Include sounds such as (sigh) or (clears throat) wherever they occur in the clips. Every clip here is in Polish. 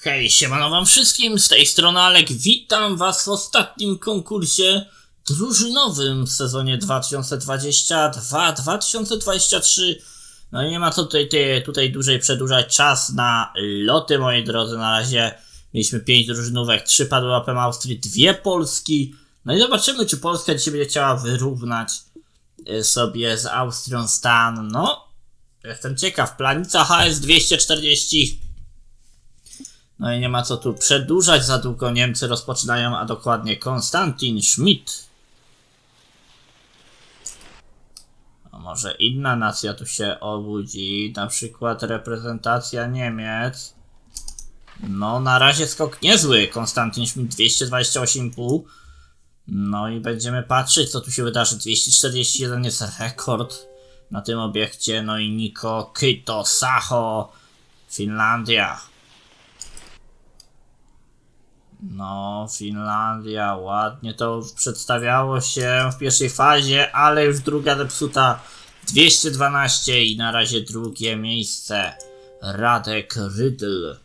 Hej, siemano wam wszystkim, z tej strony Alek, witam was w ostatnim konkursie drużynowym w sezonie 2022-2023. No i nie ma co tutaj, tutaj, dłużej przedłużać czas na loty, moi drodzy, na razie mieliśmy 5 drużynówek, 3 padły łapem Austrii, 2 Polski. No i zobaczymy, czy Polska dzisiaj będzie chciała wyrównać y, sobie z Austrią stan. No, jestem ciekaw, planica HS 240 no i nie ma co tu przedłużać za długo. Niemcy rozpoczynają, a dokładnie Konstantin Schmidt. A może inna nacja tu się obudzi, na przykład reprezentacja Niemiec. No, na razie skok niezły. Konstantin Schmidt 228,5. No i będziemy patrzeć, co tu się wydarzy. 241 jest rekord na tym obiekcie. No i Niko Kyto Saho, Finlandia. No, Finlandia, ładnie to przedstawiało się w pierwszej fazie, ale już druga zepsuta 212 i na razie drugie miejsce Radek Rydl.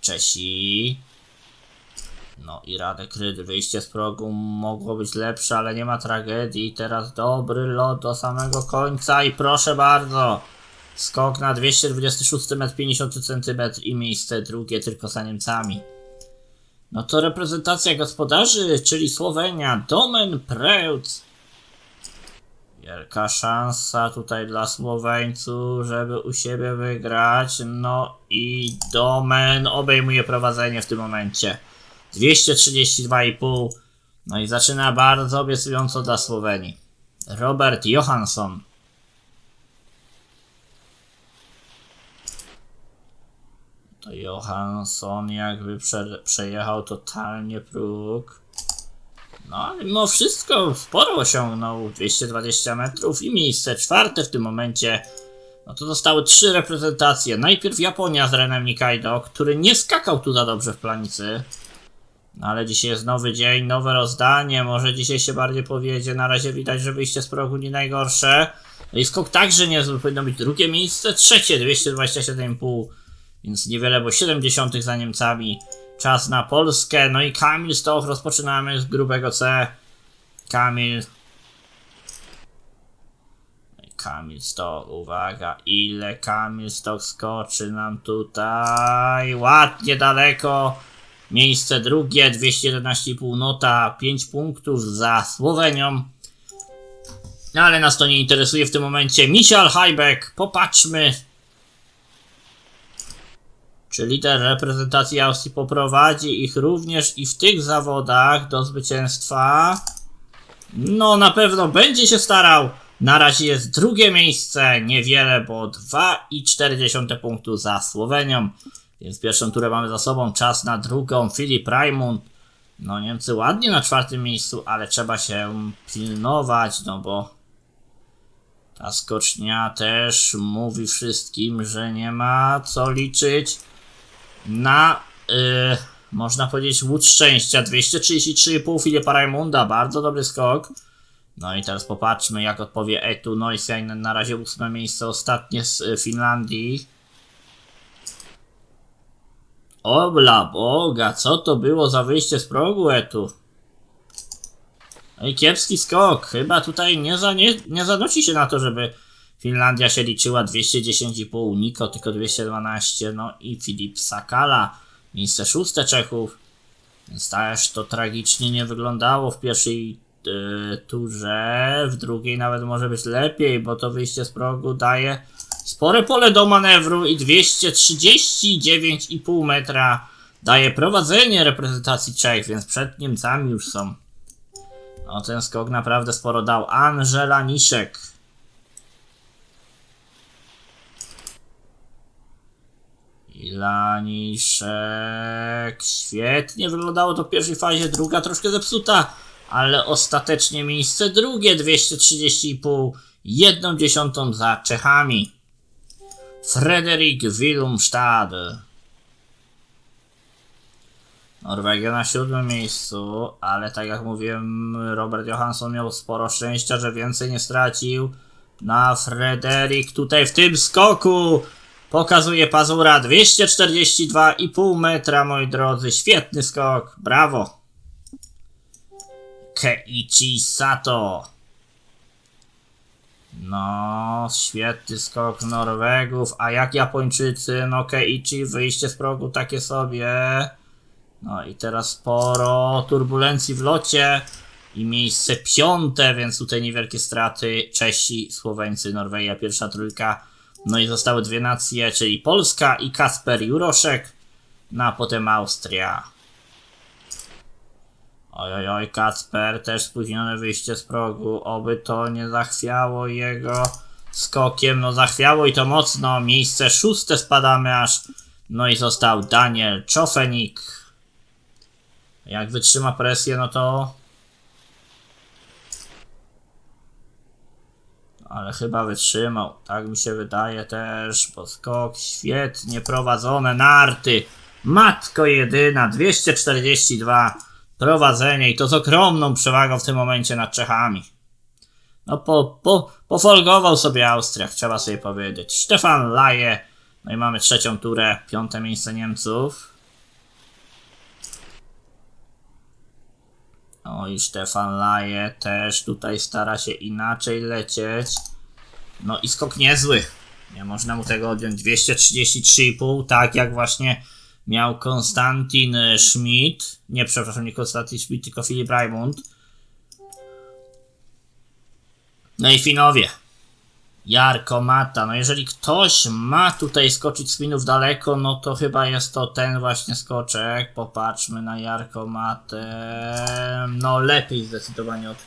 Czesi. No i Radek Rydl, wyjście z progu mogło być lepsze, ale nie ma tragedii. Teraz dobry lot do samego końca i proszę bardzo. Skok na 226 metr 50 cm i miejsce drugie tylko za Niemcami. No to reprezentacja gospodarzy, czyli Słowenia, Domen Preutz. Wielka szansa tutaj dla Słoweńców, żeby u siebie wygrać. No i Domen obejmuje prowadzenie w tym momencie. 232,5. No i zaczyna bardzo obiecująco dla Słowenii. Robert Johansson. To Johansson jakby prze, przejechał totalnie próg. No ale mimo wszystko sporo osiągnął, 220 metrów i miejsce czwarte w tym momencie. No to zostały trzy reprezentacje. Najpierw Japonia z Renem Nikaido, który nie skakał tu za dobrze w planicy. No ale dzisiaj jest nowy dzień, nowe rozdanie, może dzisiaj się bardziej powiedzie. Na razie widać, że wyjście z progu nie najgorsze. No i skok także nie powinno być drugie miejsce, trzecie 227,5 więc niewiele, bo 70 za Niemcami. Czas na Polskę. No i Kamil Stoch rozpoczynamy z grubego C. Kamil. Kamil Stoch, uwaga, ile Kamil Stoch skoczy nam tutaj. Ładnie daleko. Miejsce drugie, 211,5 nota, 5 punktów za Słowenią. No ale nas to nie interesuje w tym momencie. Michal Hajbek, popatrzmy czy lider reprezentacji Austrii poprowadzi ich również i w tych zawodach do zwycięstwa? No, na pewno będzie się starał. Na razie jest drugie miejsce, niewiele, bo 2,4 punktu za Słowenią. Więc pierwszą turę mamy za sobą, czas na drugą. Filip Raimund. No, Niemcy ładnie na czwartym miejscu, ale trzeba się pilnować, no bo ta skocznia też mówi wszystkim, że nie ma co liczyć na, yy, można powiedzieć, łód szczęścia. 233,5 Filipa Raimunda, bardzo dobry skok. No i teraz popatrzmy, jak odpowie Etu Noisiainen. Na razie ósme miejsce, ostatnie z y, Finlandii. Obla Boga, co to było za wyjście z progu Etu? No i kiepski skok. Chyba tutaj nie, za, nie, nie zanosi się na to, żeby Finlandia się liczyła 210,5, Niko tylko 212, no i Filip Sakala, miejsce szóste Czechów. Więc też to tragicznie nie wyglądało w pierwszej yy, turze, w drugiej nawet może być lepiej, bo to wyjście z progu daje spore pole do manewru i 239,5 metra daje prowadzenie reprezentacji Czech, więc przed Niemcami już są. No ten skok naprawdę sporo dał. Angela Niszek Ilaniszek. Świetnie wyglądało to w pierwszej fazie, druga troszkę zepsuta, ale ostatecznie miejsce drugie 230,5, jedną dziesiątą za Czechami. Frederik Wilumstad. Norwegia na siódmym miejscu, ale tak jak mówiłem, Robert Johansson miał sporo szczęścia, że więcej nie stracił. Na Frederik tutaj w tym skoku Pokazuje pazura 242,5 metra, moi drodzy. Świetny skok. Brawo. Keiichi Sato. No, świetny skok Norwegów. A jak Japończycy? No, Keiichi, wyjście z progu takie sobie. No i teraz sporo turbulencji w locie. I miejsce piąte, więc tutaj niewielkie straty. Czesi, Słoweńcy, Norwegia, pierwsza trójka. No i zostały dwie nacje, czyli Polska i Kasper Juroszek. No a potem Austria. Oj, oj, Kacper, też spóźnione wyjście z progu. Oby to nie zachwiało jego skokiem. No zachwiało i to mocno. Miejsce szóste spadamy aż. No i został Daniel Czofenik. Jak wytrzyma presję, no to ale chyba wytrzymał. Tak mi się wydaje też, bo skok świetnie prowadzone, narty. Matko jedyna, 242 prowadzenie i to z ogromną przewagą w tym momencie nad Czechami. No po, po, pofolgował sobie Austriach, trzeba sobie powiedzieć. Stefan Laje, no i mamy trzecią turę, piąte miejsce Niemców. No i Stefan Laje też tutaj stara się inaczej lecieć. No i skok niezły. Nie można mu tego odjąć. 233,5, tak jak właśnie miał Konstantin Schmidt. Nie, przepraszam, nie Konstantin Schmidt, tylko Filip Raimund. No i Finowie. Jarko Mata. No jeżeli ktoś ma tutaj skoczyć z Finów daleko, no to chyba jest to ten właśnie skoczek. Popatrzmy na Jarko Matę. No lepiej zdecydowanie od,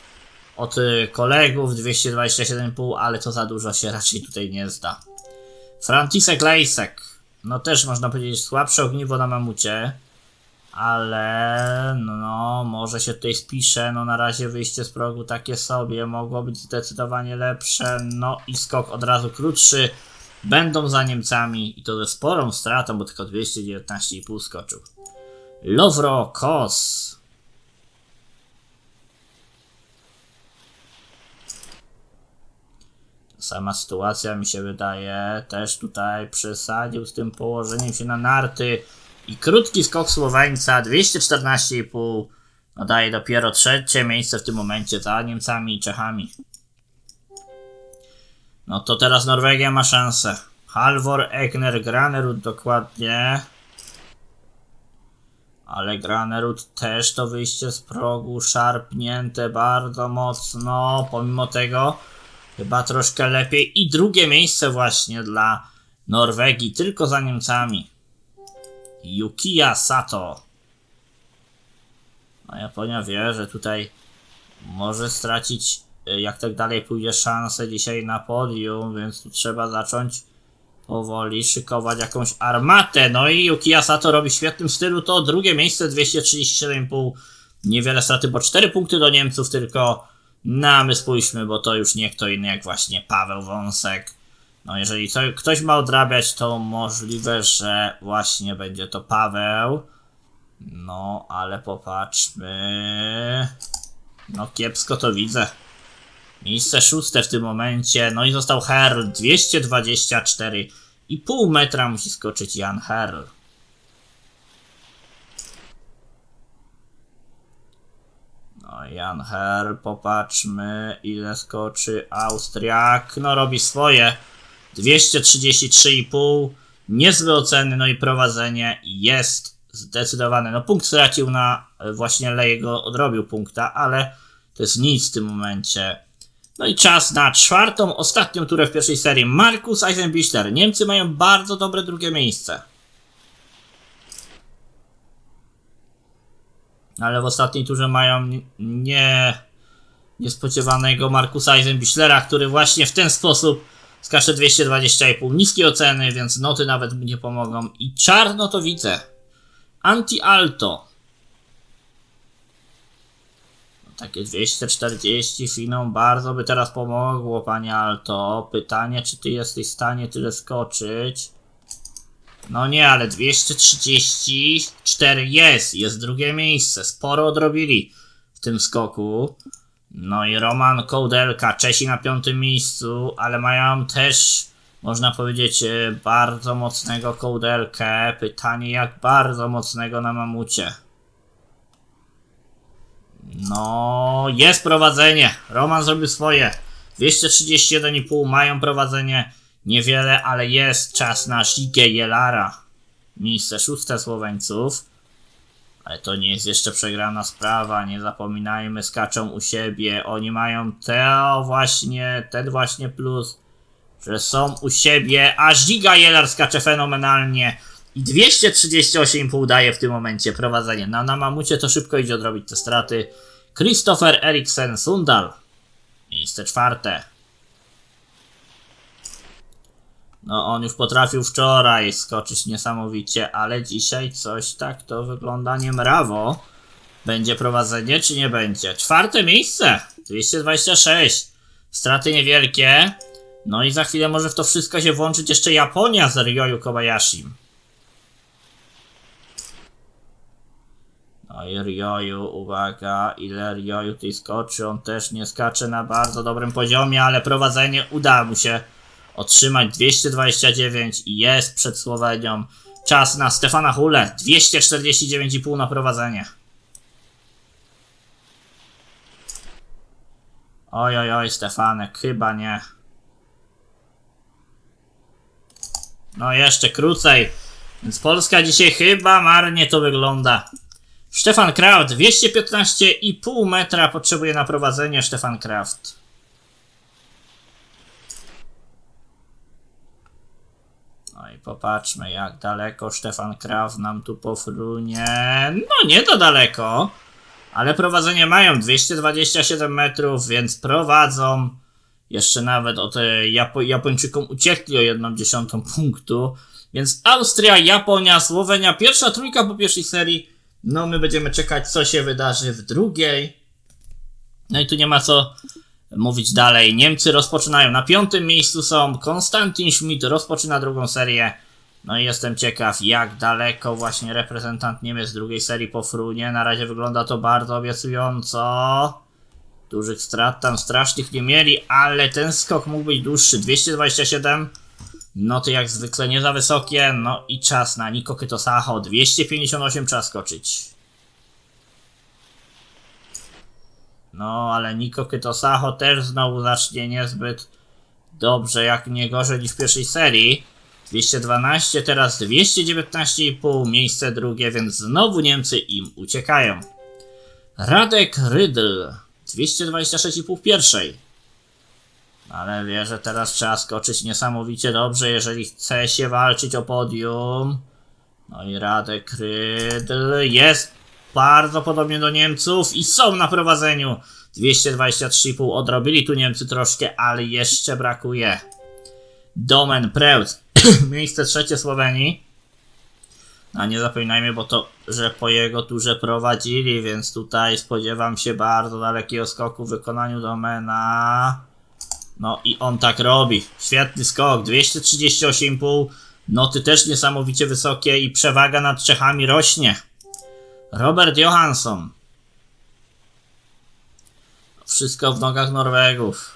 od kolegów. 227,5, ale to za dużo się raczej tutaj nie zda. Franciszek Lejsek. No też można powiedzieć słabsze ogniwo na mamucie. Ale no, może się tutaj spisze. No na razie wyjście z progu takie sobie. Mogło być zdecydowanie lepsze. No i skok od razu krótszy. Będą za Niemcami i to ze sporą stratą, bo tylko 219,5 skoczył. Lovro Kos. Sama sytuacja mi się wydaje też tutaj przesadził z tym położeniem się na narty i krótki skok Słoweńca 214,5 no daje dopiero trzecie miejsce w tym momencie za Niemcami i Czechami. No to teraz Norwegia ma szansę. Halvor Egner Granerud dokładnie. Ale Granerud też to wyjście z progu szarpnięte bardzo mocno. Pomimo tego chyba troszkę lepiej. I drugie miejsce właśnie dla Norwegii, tylko za Niemcami. Yukiya Sato. A Japonia wie, że tutaj może stracić, y, jak tak dalej pójdzie, szansę dzisiaj na podium, więc tu trzeba zacząć powoli szykować jakąś armatę. No i Yukiya Sato robi w świetnym stylu to drugie miejsce 237,5. Niewiele straty, bo 4 punkty do Niemców tylko. Na my spójrzmy, bo to już nie kto inny jak właśnie Paweł Wąsek. No jeżeli to, ktoś ma odrabiać, to możliwe, że właśnie będzie to Paweł. No, ale popatrzmy. No kiepsko to widzę. Miejsce szóste w tym momencie. No i został Herl. 224,5 metra musi skoczyć Jan Herl. No Jan Herl, popatrzmy ile skoczy Austriak. No robi swoje. 233,5. Niezłe oceny, no i prowadzenie jest zdecydowane. No punkt stracił na właśnie Lejego, odrobił punkta, ale to jest nic w tym momencie. No i czas na czwartą, ostatnią turę w pierwszej serii. Markus Eisenbichler. Niemcy mają bardzo dobre drugie miejsce. Ale w ostatniej turze mają nie niespodziewanego Markusa Eisenbichlera, który właśnie w ten sposób skacze 220,5. Niskie oceny, więc noty nawet nie pomogą. I czarno to widzę. Anti-alto. No, takie 240 finą bardzo by teraz pomogło, panie Alto. Pytanie, czy ty jesteś w stanie tyle skoczyć? No nie, ale 234 jest. Jest drugie miejsce. Sporo odrobili w tym skoku. No i Roman Kołdelka, Czesi na piątym miejscu, ale mają też można powiedzieć, e, bardzo mocnego kołdelkę. Pytanie, jak bardzo mocnego na mamucie. No, jest prowadzenie. Roman zrobił swoje. 231,5 mają prowadzenie. Niewiele, ale jest czas na Shige Jelara. Miejsce szóste Słoweńców. Ale to nie jest jeszcze przegrana sprawa, nie zapominajmy, skaczą u siebie. Oni mają te właśnie, ten właśnie plus, że są u siebie, a Giga Jelar skacze fenomenalnie. I 238,5 daje w tym momencie prowadzenie. No, na mamucie to szybko idzie odrobić te straty. Christopher Eriksen Sundal. Miejsce czwarte. No on już potrafił wczoraj skoczyć niesamowicie, ale dzisiaj coś tak to wygląda niemrawo. Będzie prowadzenie czy nie będzie? Czwarte miejsce! 226. Straty niewielkie. No i za chwilę może w to wszystko się włączyć jeszcze Japonia z Ryoyu Kobayashi. No i Ryoyu, uwaga, ile Ryoyu tutaj skoczy, on też nie skacze na bardzo dobrym poziomie, ale prowadzenie uda mu się otrzymać 229 i jest przed Słowenią. Czas na Stefana Hule, 249,5 na prowadzenie. Oj, oj, oj, Stefanek, chyba nie. No jeszcze krócej. Więc Polska dzisiaj chyba marnie to wygląda. Stefan Kraft, 215,5 metra potrzebuje na prowadzenie Stefan Kraft. I popatrzmy, jak daleko Stefan Kraft nam tu pofrunie. No nie to daleko, ale prowadzenie mają 227 metrów, więc prowadzą. Jeszcze nawet od Japo Japończykom uciekli o 1 dziesiątą punktu. Więc Austria, Japonia, Słowenia, pierwsza trójka po pierwszej serii. No my będziemy czekać, co się wydarzy w drugiej. No i tu nie ma co mówić dalej. Niemcy rozpoczynają. Na piątym miejscu są Konstantin Schmidt, rozpoczyna drugą serię. No i jestem ciekaw, jak daleko właśnie reprezentant Niemiec drugiej serii pofrunie. Na razie wygląda to bardzo obiecująco. Dużych strat tam strasznych nie mieli, ale ten skok mógł być dłuższy. 227. No to jak zwykle nie za wysokie. No i czas na Niko Kytosaho. 258 trzeba skoczyć. No, ale Niko Kytosaho też znowu zacznie niezbyt dobrze, jak nie gorzej niż w pierwszej serii. 212, teraz 219,5, miejsce drugie, więc znowu Niemcy im uciekają. Radek Rydl, 226,5 w pierwszej. Ale wie, że teraz trzeba skoczyć niesamowicie dobrze, jeżeli chce się walczyć o podium. No i Radek Rydl jest bardzo podobnie do Niemców i są na prowadzeniu. 223,5 odrobili tu Niemcy troszkę, ale jeszcze brakuje. Domen Preutz, (clears throat) miejsce trzecie Słowenii. A nie zapominajmy, bo to, że po jego turze prowadzili, więc tutaj spodziewam się bardzo dalekiego skoku w wykonaniu Domena. No i on tak robi. Świetny skok, 238,5. Noty też niesamowicie wysokie i przewaga nad Czechami rośnie. Robert Johansson. Wszystko w nogach Norwegów.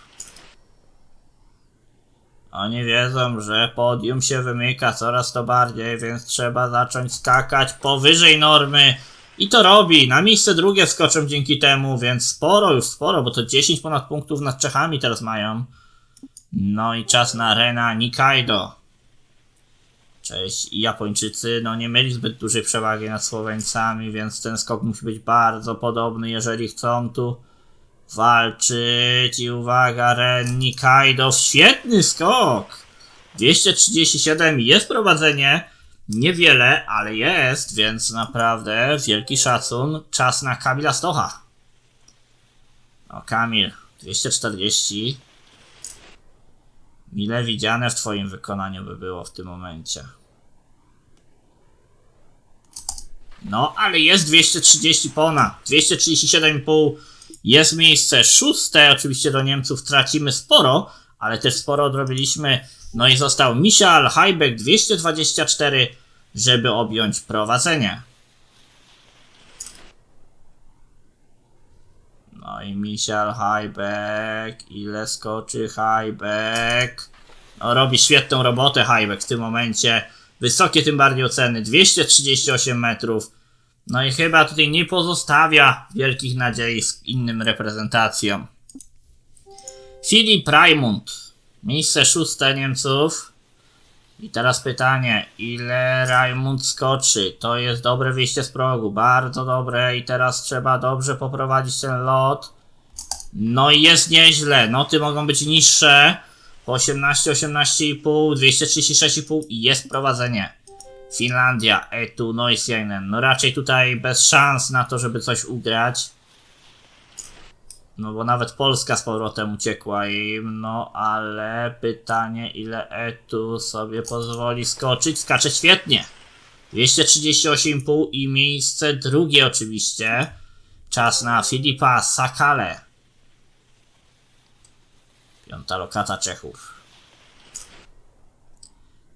Oni wiedzą, że podium się wymyka coraz to bardziej, więc trzeba zacząć skakać powyżej normy. I to robi. Na miejsce drugie skoczą dzięki temu, więc sporo, już sporo, bo to 10 ponad punktów nad Czechami teraz mają. No i czas na Rena Nikaido. Japończycy no nie mieli zbyt dużej przewagi nad Słoweńcami, więc ten skok musi być bardzo podobny, jeżeli chcą tu walczyć. I uwaga, Ren Nikaido, świetny skok! 237 jest prowadzenie. Niewiele, ale jest, więc naprawdę wielki szacun. Czas na Kamila Stocha. O, Kamil, 240. Mile widziane w Twoim wykonaniu by było w tym momencie. No, ale jest 230 ponad. 237,5 jest miejsce szóste. Oczywiście do Niemców tracimy sporo, ale też sporo odrobiliśmy. No i został Michal Heibeck 224, żeby objąć prowadzenie. I Michal Heibeck. Ile skoczy Heibeck? No, robi świetną robotę Highback w tym momencie. Wysokie tym bardziej oceny, 238 metrów. No i chyba tutaj nie pozostawia wielkich nadziei z innym reprezentacjom. Filip Raimund, miejsce szóste Niemców. I teraz pytanie, ile Raimund skoczy? To jest dobre wyjście z progu, bardzo dobre i teraz trzeba dobrze poprowadzić ten lot. No i jest nieźle, noty mogą być niższe. Po 18, 18,5, 236,5 i jest prowadzenie. Finlandia, Etu, Noisjainen. No raczej tutaj bez szans na to, żeby coś ugrać. No bo nawet Polska z powrotem uciekła im, no ale pytanie ile Etu sobie pozwoli skoczyć. Skacze świetnie. 238,5 i miejsce drugie oczywiście. Czas na Filipa Sakale. Piąta lokata Czechów.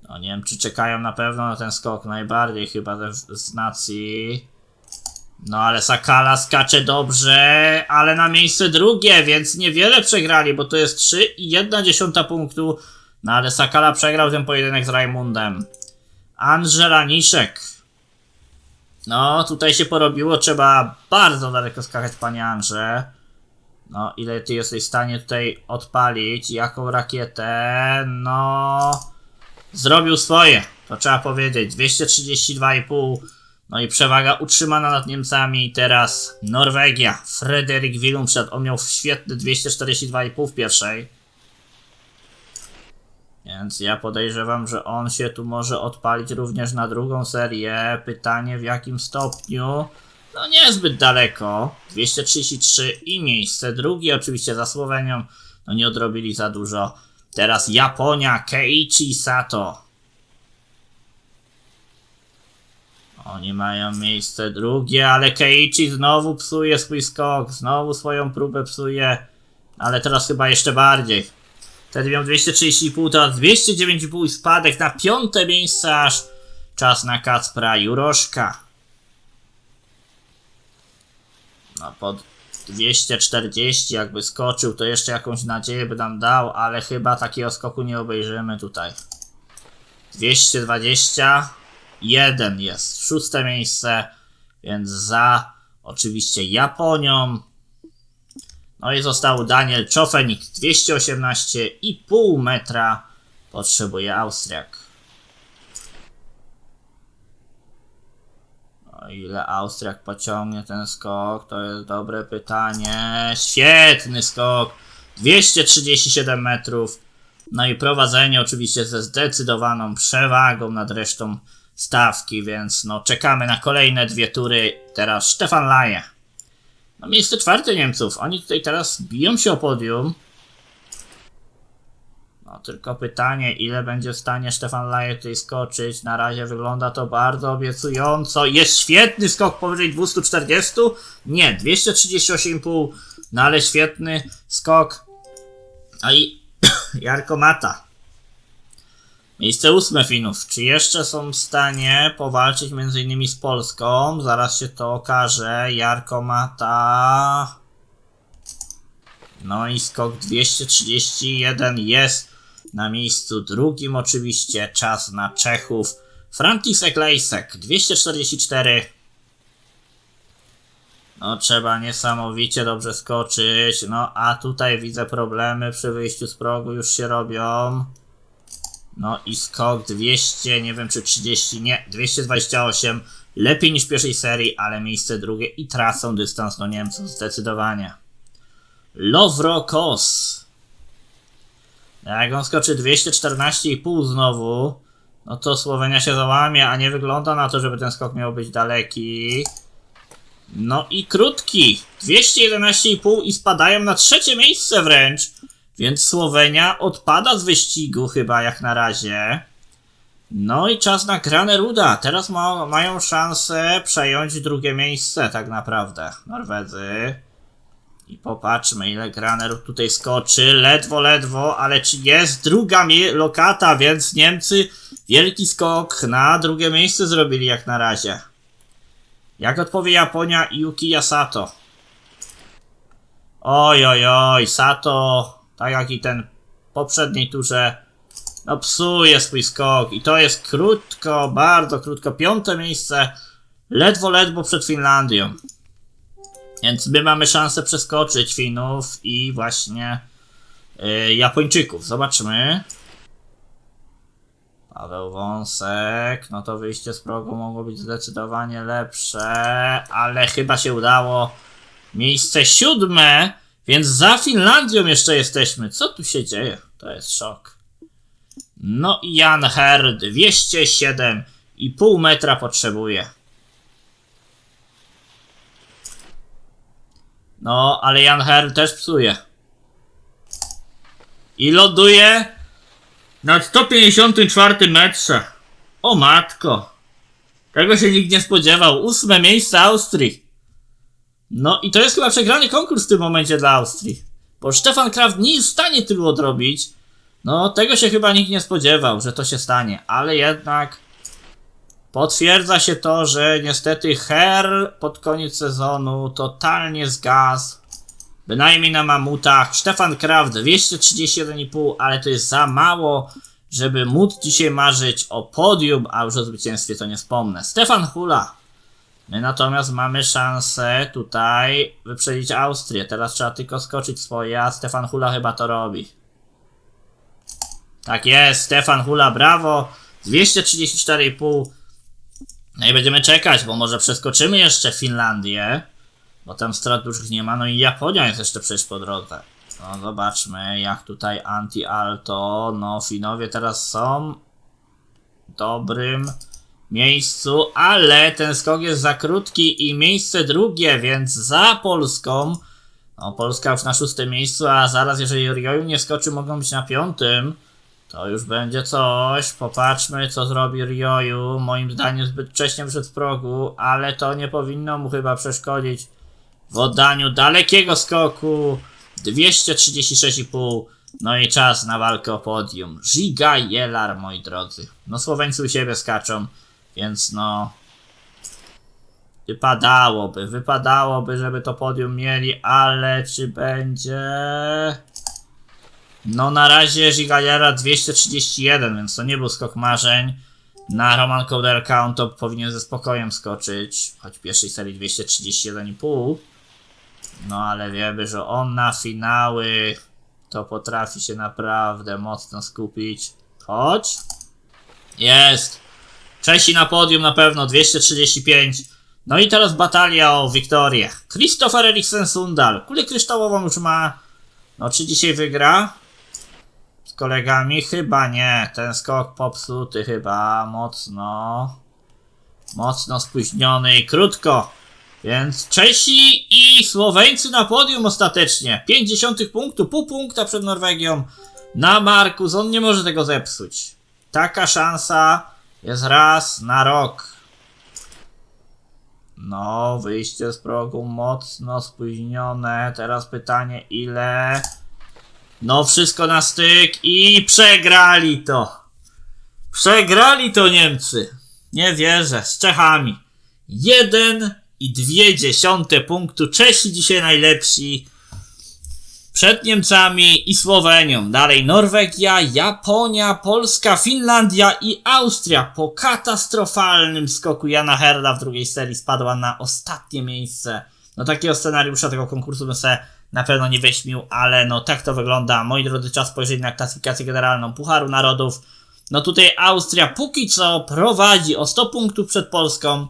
No nie wiem, czy czekają na pewno na ten skok najbardziej chyba z nacji. No ale Sakala skacze dobrze, ale na miejsce drugie, więc niewiele przegrali, bo to jest 3 i 1 dziesiąta punktu. No ale Sakala przegrał ten pojedynek z Raimundem. Angela Niszek. No, tutaj się porobiło, trzeba bardzo daleko skakać, panie Andrze. No, ile ty jesteś w stanie tutaj odpalić? Jaką rakietę? No. Zrobił swoje, to trzeba powiedzieć. 232,5. No i przewaga utrzymana nad Niemcami. Teraz Norwegia. Frederik Willumstad. On miał świetny 242,5 w pierwszej. Więc ja podejrzewam, że on się tu może odpalić również na drugą serię. Pytanie w jakim stopniu? No niezbyt daleko. 233 i miejsce drugie oczywiście za Słowenią. No nie odrobili za dużo. Teraz Japonia, Keiichi Sato. Oni mają miejsce drugie, ale Keiichi znowu psuje swój skok. Znowu swoją próbę psuje. Ale teraz chyba jeszcze bardziej. Wtedy miał 230,5, teraz 209,5 i spadek na piąte miejsce aż. Czas na Kacpra Juroszka. No pod 240 jakby skoczył, to jeszcze jakąś nadzieję by nam dał, ale chyba takiego skoku nie obejrzymy tutaj. 221 jest szóste miejsce, więc za oczywiście Japonią. No i został Daniel Czofenik, 218,5 metra potrzebuje Austriak. O ile Austriak pociągnie ten skok, to jest dobre pytanie. Świetny skok! 237 metrów. No i prowadzenie oczywiście ze zdecydowaną przewagą nad resztą stawki, więc no czekamy na kolejne dwie tury. Teraz Stefan Laje. No miejsce czwarte Niemców. Oni tutaj teraz biją się o podium. No tylko pytanie, ile będzie w stanie Stefan Laje tutaj skoczyć. Na razie wygląda to bardzo obiecująco. Jest świetny skok powyżej 240. Nie, 238,5. No ale świetny skok. No i (clears throat) Jarko Mata. Miejsce ósme Finów. Czy jeszcze są w stanie powalczyć między innymi z Polską? Zaraz się to okaże. Jarko Mata. No i skok 231 jest na miejscu drugim oczywiście. Czas na Czechów. Franciszek Lejsek 244. No trzeba niesamowicie dobrze skoczyć. No a tutaj widzę problemy przy wyjściu z progu już się robią. No i skok 200, nie wiem czy 30, nie, 228. Lepiej niż pierwszej serii, ale miejsce drugie i tracą dystans do Niemców zdecydowanie. Lovro Kos. Jak on skoczy 214,5 znowu, no to Słowenia się załamie, a nie wygląda na to, żeby ten skok miał być daleki. No i krótki. 211,5 i spadają na trzecie miejsce wręcz. Więc Słowenia odpada z wyścigu chyba jak na razie. No i czas na Graneruda. Teraz ma, mają szansę przejąć drugie miejsce tak naprawdę. Norwedzy. I popatrzmy ile Granerud tutaj skoczy. Ledwo, ledwo, ale czy jest druga lokata, więc Niemcy wielki skok na drugie miejsce zrobili jak na razie. Jak odpowie Japonia i Yukiya Sato? Oj, oj, oj, Sato, tak jak i ten poprzedniej turze, no psuje swój skok i to jest krótko, bardzo krótko, piąte miejsce, ledwo, ledwo przed Finlandią. Więc my mamy szansę przeskoczyć Finów i właśnie y, Japończyków. Zobaczmy. Paweł Wąsek, no to wyjście z progu mogło być zdecydowanie lepsze, ale chyba się udało. Miejsce siódme, więc za Finlandią jeszcze jesteśmy. Co tu się dzieje? To jest szok. No i Jan Her 207,5 metra potrzebuje. No, ale Jan Her też psuje. I ląduje na 154 metrze. O matko. Tego się nikt nie spodziewał. Ósme miejsce Austrii. No i to jest chyba przegrany konkurs w tym momencie dla Austrii. Bo Stefan Kraft nie jest w stanie tylu odrobić. No, tego się chyba nikt nie spodziewał, że to się stanie. Ale jednak potwierdza się to, że niestety Her pod koniec sezonu totalnie zgasł. Bynajmniej na mamutach. Stefan Kraft 231,5, ale to jest za mało, żeby móc dzisiaj marzyć o podium, a już o zwycięstwie to nie wspomnę. Stefan Hula. My natomiast mamy szansę tutaj wyprzedzić Austrię. Teraz trzeba tylko skoczyć swoje, a Stefan Hula chyba to robi. Tak jest, Stefan Hula, brawo. 234,5. No i będziemy czekać, bo może przeskoczymy jeszcze Finlandię. Bo tam strat dużych nie ma. No i Japonia jest jeszcze przecież po drodze. No zobaczmy, jak tutaj anti-alto. No, Finowie teraz są dobrym miejscu, ale ten skok jest za krótki i miejsce drugie, więc za Polską. No, Polska już na szóstym miejscu, a zaraz, jeżeli Rioju nie skoczy, mogą być na piątym. To już będzie coś. Popatrzmy, co zrobi Rioju. Moim zdaniem zbyt wcześnie z progu, ale to nie powinno mu chyba przeszkodzić w oddaniu dalekiego skoku 236,5 no i czas na walkę o podium Giga Jelar moi drodzy no Słoweńcy u siebie skaczą więc no wypadałoby wypadałoby żeby to podium mieli ale czy będzie no na razie Giga Jela 231 więc to nie był skok marzeń na Roman Kołderka on to powinien ze spokojem skoczyć choć w pierwszej serii 231,5 no ale wiemy, że on na finały to potrafi się naprawdę mocno skupić. Chodź. Jest. Czesi na podium na pewno 235. No i teraz batalia o Wiktorię. Christopher Eriksen Sundal. Kulę kryształową już ma. No czy dzisiaj wygra? Z kolegami? Chyba nie. Ten skok popsuty chyba mocno. Mocno spóźniony i krótko. Więc Czesi i Słoweńcy na podium ostatecznie. 50 punktu, pół punkta przed Norwegią. Na Markus, on nie może tego zepsuć. Taka szansa jest raz na rok. No, wyjście z progu mocno spóźnione. Teraz pytanie, ile? No, wszystko na styk i przegrali to. Przegrali to Niemcy. Nie wierzę, z Czechami. Jeden i dwie dziesiąte punktu. Czesi dzisiaj najlepsi. Przed Niemcami i Słowenią. Dalej Norwegia, Japonia, Polska, Finlandia i Austria. Po katastrofalnym skoku Jana Herda w drugiej serii spadła na ostatnie miejsce. No takiego scenariusza tego konkursu bym sobie na pewno nie wyśmił, ale no tak to wygląda. Moi drodzy, czas spojrzeć na klasyfikację generalną Pucharu Narodów. No tutaj Austria póki co prowadzi o 100 punktów przed Polską.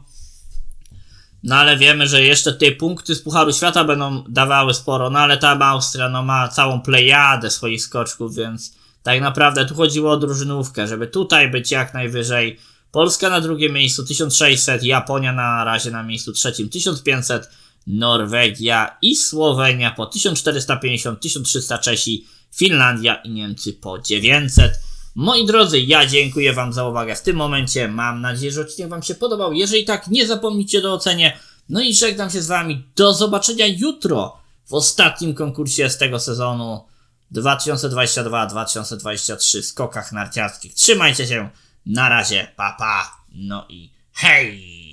No ale wiemy, że jeszcze te punkty z Pucharu Świata będą dawały sporo, no ale ta Austria no, ma całą plejadę swoich skoczków, więc tak naprawdę tu chodziło o drużynówkę, żeby tutaj być jak najwyżej. Polska na drugim miejscu 1600, Japonia na razie na miejscu trzecim 1500, Norwegia i Słowenia po 1450, 1300 Czesi, Finlandia i Niemcy po 900. Moi drodzy, ja dziękuję Wam za uwagę w tym momencie. Mam nadzieję, że odcinek Wam się podobał. Jeżeli tak, nie zapomnijcie do ocenie. No i żegnam się z Wami. Do zobaczenia jutro w ostatnim konkursie z tego sezonu 2022-2023 skokach narciarskich. Trzymajcie się. Na razie. Pa, pa. No i hej!